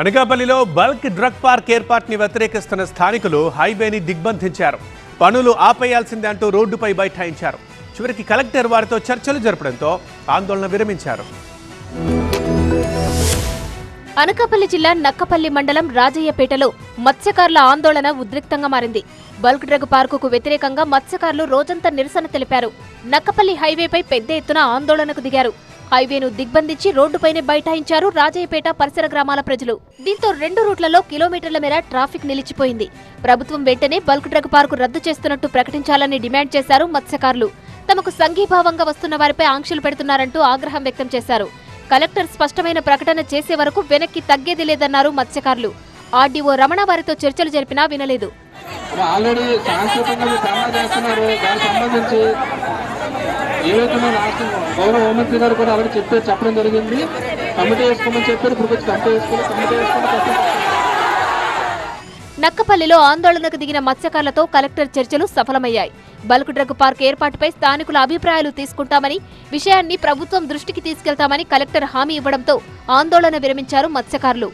అనకాపల్లిలో bulk drug park ఏర్పాటుని వ్యతిరేకిస్తున్న స్థానికులు హైవేని దిగ్బంధించారు. పనులు ఆపేయాల్సిందే అంటూ రోడ్డుపై బైఠాయించారు. చివరికి కలెక్టర్ వారితో చర్చలు జరపడంతో ఆందోళన విరమించారు. అనకాపల్లి జిల్లా నక్కపల్లి మండలం రాజయ్యపేటలో మత్స్యకారుల ఆందోళన ఉద్రిక్తంగా మారింది. బల్క్ డ్రగ్ పార్కుకు వ్యతిరేకంగా మత్స్యకారులు రోజంతా నిరసన తెలిపారు. నక్కపల్లి హైవేపై పెద్ద ఎత్తున ఆందోళనకు దిగారు. హైవేను దిగ్బంధించి రోడ్డుపైనే బైఠాయించారు రాజయ్యపేట పరిసర గ్రామాల ప్రజలు. దీంతో రెండు రూట్లలో కిలోమీటర్ల మేర ట్రాఫిక్ నిలిచిపోయింది. ప్రభుత్వం వెంటనే బల్క్ డ్రగ్ పార్కు రద్దు చేస్తున్నట్టు ప్రకటించాలని డిమాండ్ చేశారు మత్స్యకారులు. తమకు సంఘీభావంగా వస్తున్న వారిపై ఆంక్షలు పెడుతున్నారంటూ ఆగ్రహం వ్యక్తం చేశారు. కలెక్టర్ స్పష్టమైన ప్రకటన చేసే వరకు వెనక్కి తగ్గేది లేదన్నారు మత్స్యకారులు. ఆర్డీఓ రమణ వారితో చర్చలు జరిపినా వినలేదు. ఆల్రెడీ చేస్తున్నారు. దానికి సంబంధించి ఏదైతే మన రాష్ట్ర గౌరవ హోంమంత్రి గారు కూడా ఆల్రెడీ చెప్పారు చెప్పడం జరిగింది. కమిటీ వేసుకోమని చెప్పారు ఇప్పుడు వచ్చి కమిటీ వేసుకోవాలి కమిటీ వేసుకుంటే నక్కపల్లిలో ఆందోళనకు దిగిన మత్స్యకారులతో కలెక్టర్ చర్చలు సఫలమయ్యాయి. బల్క్ డ్రగ్ పార్క్ ఏర్పాటుపై స్థానికుల అభిప్రాయాలు తీసుకుంటామని విషయాన్ని ప్రభుత్వం దృష్టికి తీసుకెళ్తామని కలెక్టర్ హామీ ఇవ్వడంతో ఆందోళన విరమించారు మత్స్యకారులు.